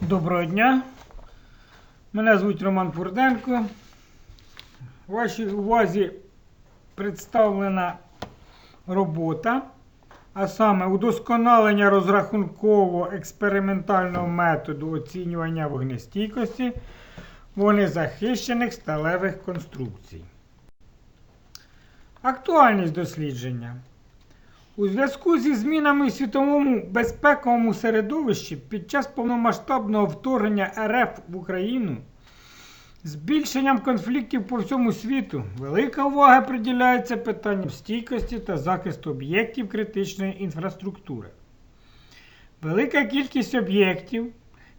Доброго дня. Мене звуть Роман Фурденко. Вашій увазі представлена робота, а саме удосконалення розрахунково-експериментального методу оцінювання вогнестійкості вогнезахищених сталевих конструкцій. Актуальність дослідження. У зв'язку зі змінами в світовому безпековому середовищі під час повномасштабного вторгнення РФ в Україну, збільшенням конфліктів по всьому світу, велика увага приділяється питанням стійкості та захисту об'єктів критичної інфраструктури. Велика кількість об'єктів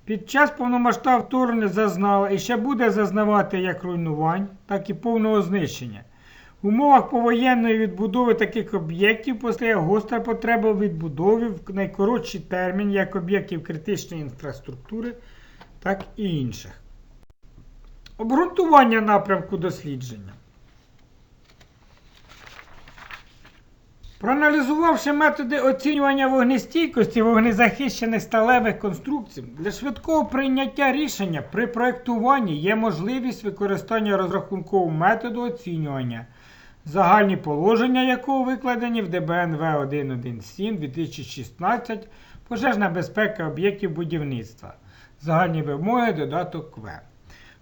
під час повномасштабного вторгнення зазнала і ще буде зазнавати як руйнувань, так і повного знищення. В умовах повоєнної відбудови таких об'єктів постає гостра потреба в відбудові в найкоротший термін як об'єктів критичної інфраструктури, так і інших. Обґрунтування напрямку дослідження. Проаналізувавши методи оцінювання вогнестійкості вогнезахищених сталевих конструкцій, для швидкого прийняття рішення при проєктуванні є можливість використання розрахункового методу оцінювання, загальні положення якого викладені в ДБНВ 117 2016 Пожежна безпека об'єктів будівництва. Загальні вимоги додаток В.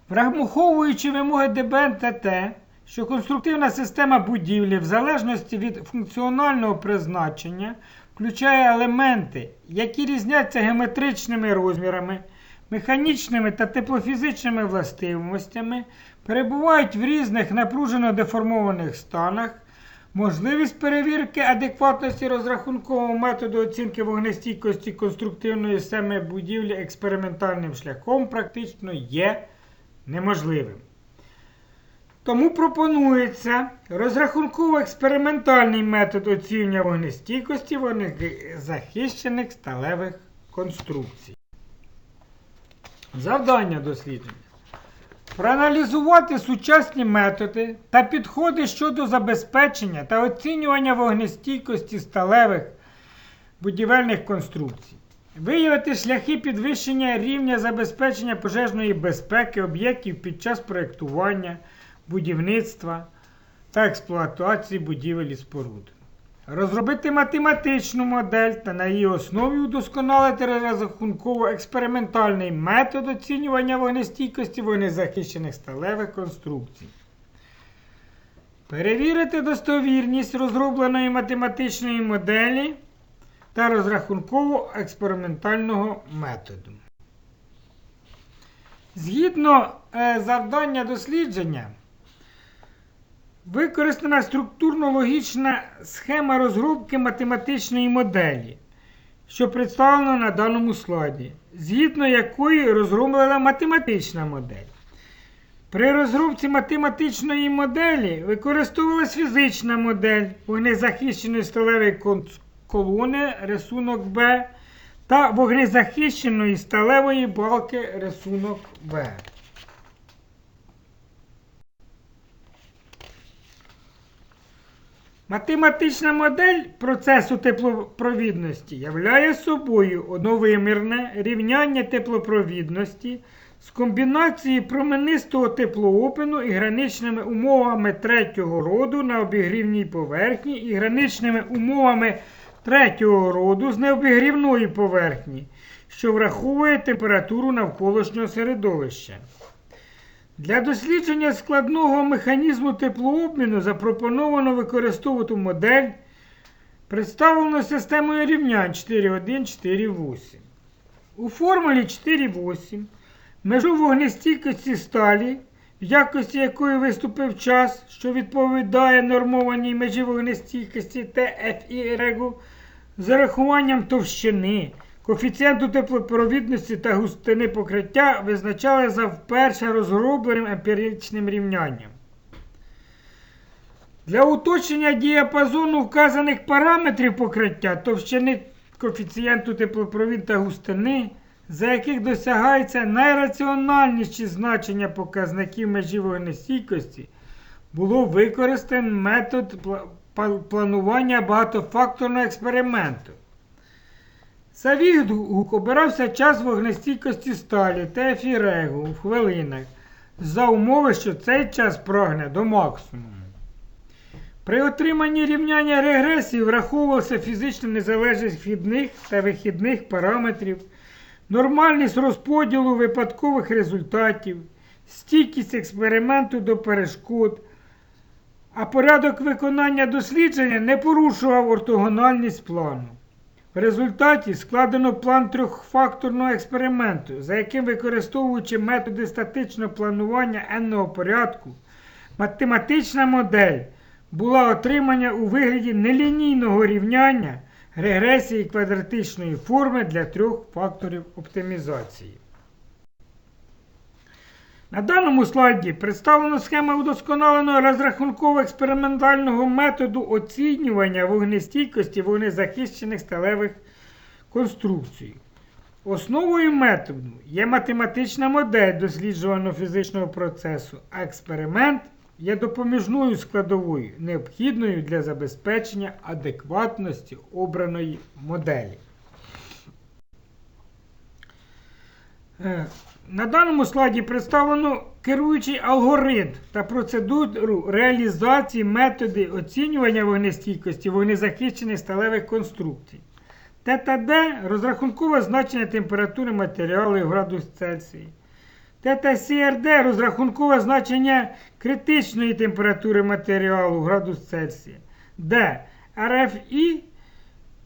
Враховуючи вимоги ДБН та те, що конструктивна система будівлі в залежності від функціонального призначення включає елементи, які різняться геометричними розмірами, механічними та теплофізичними властивостями, перебувають в різних напружено деформованих станах, можливість перевірки адекватності розрахункового методу оцінки вогнестійкості конструктивної системи будівлі експериментальним шляхом практично є неможливим. Тому пропонується розрахунково-експериментальний метод оцінювання вогнестійкості вогнезахищених сталевих конструкцій. Завдання дослідження. Проаналізувати сучасні методи та підходи щодо забезпечення та оцінювання вогнестійкості сталевих будівельних конструкцій. Виявити шляхи підвищення рівня забезпечення пожежної безпеки об'єктів під час проєктування, будівництва та експлуатації будівель і споруд. Розробити математичну модель та на її основі удосконалити розрахунково-експериментальний метод оцінювання вогнестійкості вогнезахищених сталевих конструкцій. Перевірити достовірність розробленої математичної моделі та розрахунково-експериментального методу. Згідно е, завдання дослідження, використана структурно-логічна схема розробки математичної моделі, що представлена на даному слайді, згідно якої розроблена математична модель. При розробці математичної моделі використовувалась фізична модель вогнезахищеної сталевої колони рисунок Б та вогнезахищеної сталевої балки рисунок В. Математична модель процесу теплопровідності являє собою одновимірне рівняння теплопровідності з комбінації променистого теплоопину і граничними умовами третього роду на обігрівній поверхні і граничними умовами третього роду з необігрівної поверхні, що враховує температуру навколишнього середовища. Для дослідження складного механізму теплообміну запропоновано використовувати модель, представлену системою рівнянь 4.1-4.8. У формулі 4.8 межу вогнестійкості сталі, в якості якої виступив час, що відповідає нормованій межі вогнестійкості ТФІ з урахуванням товщини, коефіцієнту теплопровідності та густини покриття визначали за вперше розробленим емпіричним рівнянням. Для уточнення діапазону вказаних параметрів покриття товщини коефіцієнту теплопровід та густини, за яких досягається найраціональніші значення показників межі вогнестійкості, було використано метод пла- пла- планування багатофакторного експерименту. За обирався час вогнестійкості сталі та ефірегу в хвилинах за умови, що цей час прагне до максимуму. При отриманні рівняння регресії враховувався фізична незалежність вхідних та вихідних параметрів, нормальність розподілу випадкових результатів, стійкість експерименту до перешкод, а порядок виконання дослідження не порушував ортогональність плану. В результаті складено план трьохфакторного експерименту, за яким, використовуючи методи статичного планування n-ного порядку, математична модель була отримана у вигляді нелінійного рівняння регресії квадратичної форми для трьох факторів оптимізації. На даному слайді представлена схема удосконаленого розрахунково-експериментального методу оцінювання вогнестійкості вогнезахищених сталевих конструкцій. Основою методу є математична модель досліджуваного фізичного процесу, а експеримент є допоміжною складовою, необхідною для забезпечення адекватності обраної моделі. На даному слайді представлено керуючий алгоритм та процедуру реалізації методи оцінювання вогнестійкості вогнезахищених сталевих конструкцій. ТТД розрахункове значення температури матеріалу в градус Цельсії. ТТСРД розрахункове значення критичної температури матеріалу в градус Цельсія. Д. РФІ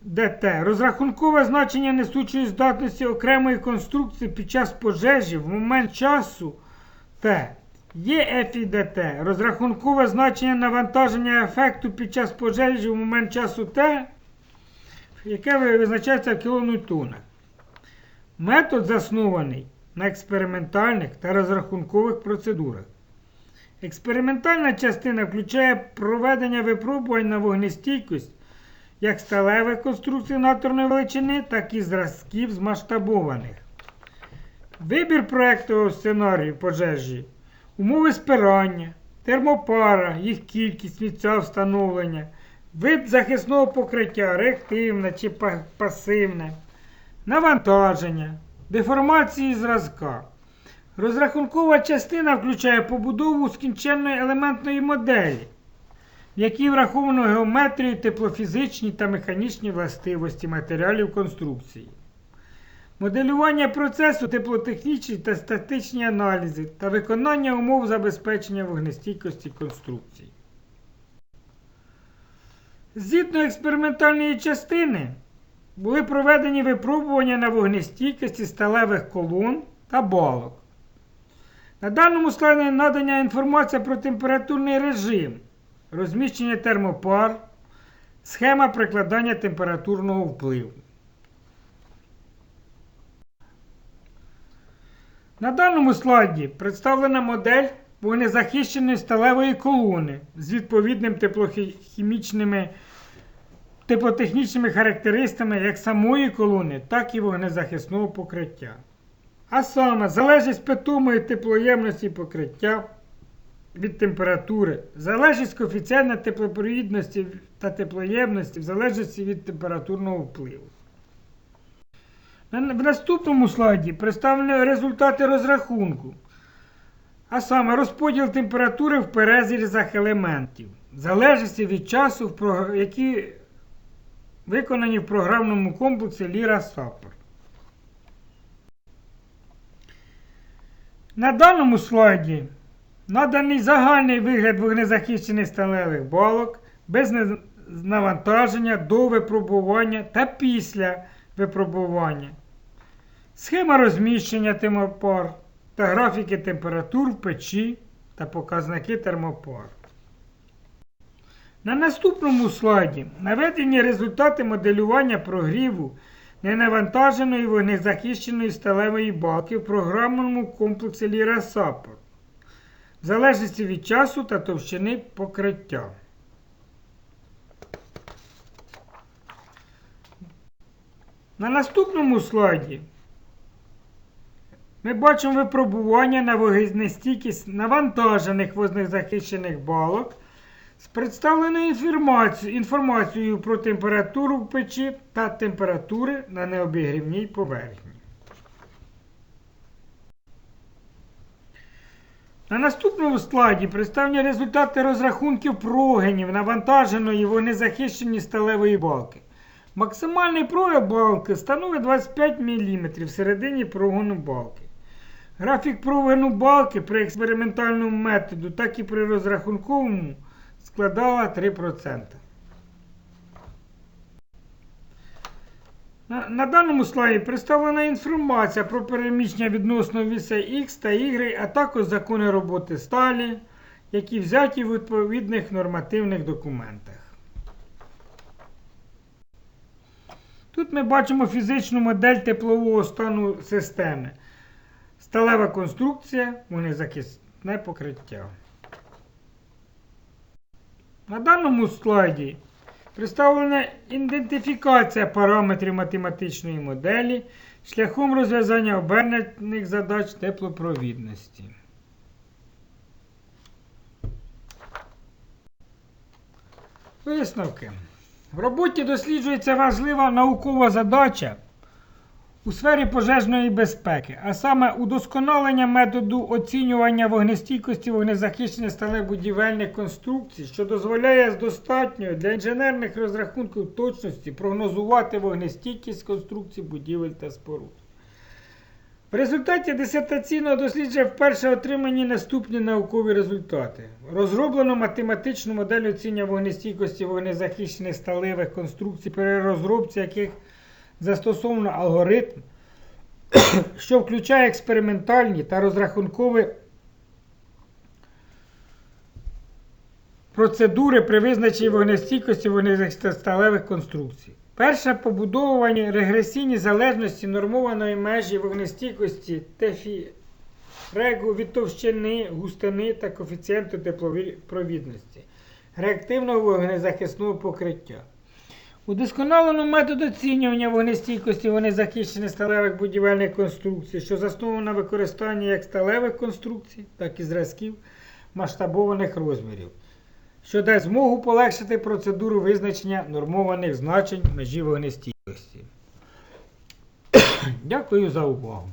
ДТ розрахункове значення несучої здатності окремої конструкції під час пожежі в момент часу Т. ЄФІДТ розрахункове значення навантаження ефекту під час пожежі в момент часу Т, яке визначається в кілоньютонах. Метод заснований на експериментальних та розрахункових процедурах. Експериментальна частина включає проведення випробувань на вогнестійкість як сталевих конструкцій наторної величини, так і зразків змасштабованих. Вибір проєктового сценарію пожежі, умови спирання, термопара, їх кількість, місця встановлення, вид захисного покриття, реактивне чи пасивне, навантаження, деформації зразка. Розрахункова частина включає побудову скінченної елементної моделі, в якій враховано геометрію, теплофізичні та механічні властивості матеріалів конструкції. Моделювання процесу, теплотехнічні та статичні аналізи та виконання умов забезпечення вогнестійкості конструкцій. Згідно експериментальної частини були проведені випробування на вогнестійкості сталевих колон та балок. На даному слайді надана інформація про температурний режим, розміщення термопар, схема прикладання температурного впливу. На даному слайді представлена модель вогнезахищеної сталевої колони з відповідним теплохімічними теплотехнічними характеристиками як самої колони, так і вогнезахисного покриття. А саме залежність питомої теплоємності покриття від температури, залежність коефіцієнта теплопровідності та теплоємності в залежності від температурного впливу. В наступному слайді представлені результати розрахунку, а саме розподіл температури в перезрізах елементів, в залежності від часу, які виконані в програмному комплексі Lira Support. На даному слайді наданий загальний вигляд вогнезахищених сталевих балок без навантаження до випробування та після випробування. Схема розміщення термопар та графіки температур в печі та показники термопар. На наступному слайді наведені результати моделювання прогріву ненавантаженої вогнезахищеної сталевої балки в програмному комплексі Support в залежності від часу та товщини покриття. На наступному слайді ми бачимо випробування на вогнестійкість навантажених вогнезахищених балок з представленою інформацією, інформацією про температуру в печі та температури на необігрівній поверхні. На наступному слайді представлені результати розрахунків прогенів навантаженої вогнезахищені сталевої балки. Максимальний прояв балки становить 25 мм всередині прогону балки. Графік прогону балки при експериментальному методу, так і при розрахунковому складала 3%. На, даному слайді представлена інформація про переміщення відносно вісей X та Y, а також закони роботи сталі, які взяті в відповідних нормативних документах. Тут ми бачимо фізичну модель теплового стану системи. Сталева конструкція, вогнезахисне покриття. На даному слайді представлена ідентифікація параметрів математичної моделі шляхом розв'язання обернених задач теплопровідності. Висновки. В роботі досліджується важлива наукова задача у сфері пожежної безпеки, а саме удосконалення методу оцінювання вогнестійкості вогнезахищених сталебудівельних конструкцій, що дозволяє з достатньою для інженерних розрахунків точності прогнозувати вогнестійкість конструкцій будівель та споруд. В результаті дисертаційного дослідження вперше отримані наступні наукові результати. Розроблено математичну модель оцінювання вогнестійкості вогнезахищених сталевих конструкцій, при розробці яких застосовано алгоритм, що включає експериментальні та розрахункові процедури при визначенні вогнестійкості вогнезахисних сталевих конструкцій. Перше побудовані регресійні залежності нормованої межі вогнестійкості ТФІ регу від товщини, густини та коефіцієнту теплопровідності реактивного вогнезахисного покриття. Удосконалено метод оцінювання вогнестійкості вогнезахищених сталевих будівельних конструкцій, що засновано на використанні як сталевих конструкцій, так і зразків масштабованих розмірів, що дасть змогу полегшити процедуру визначення нормованих значень межі вогнестійкості. Дякую за увагу.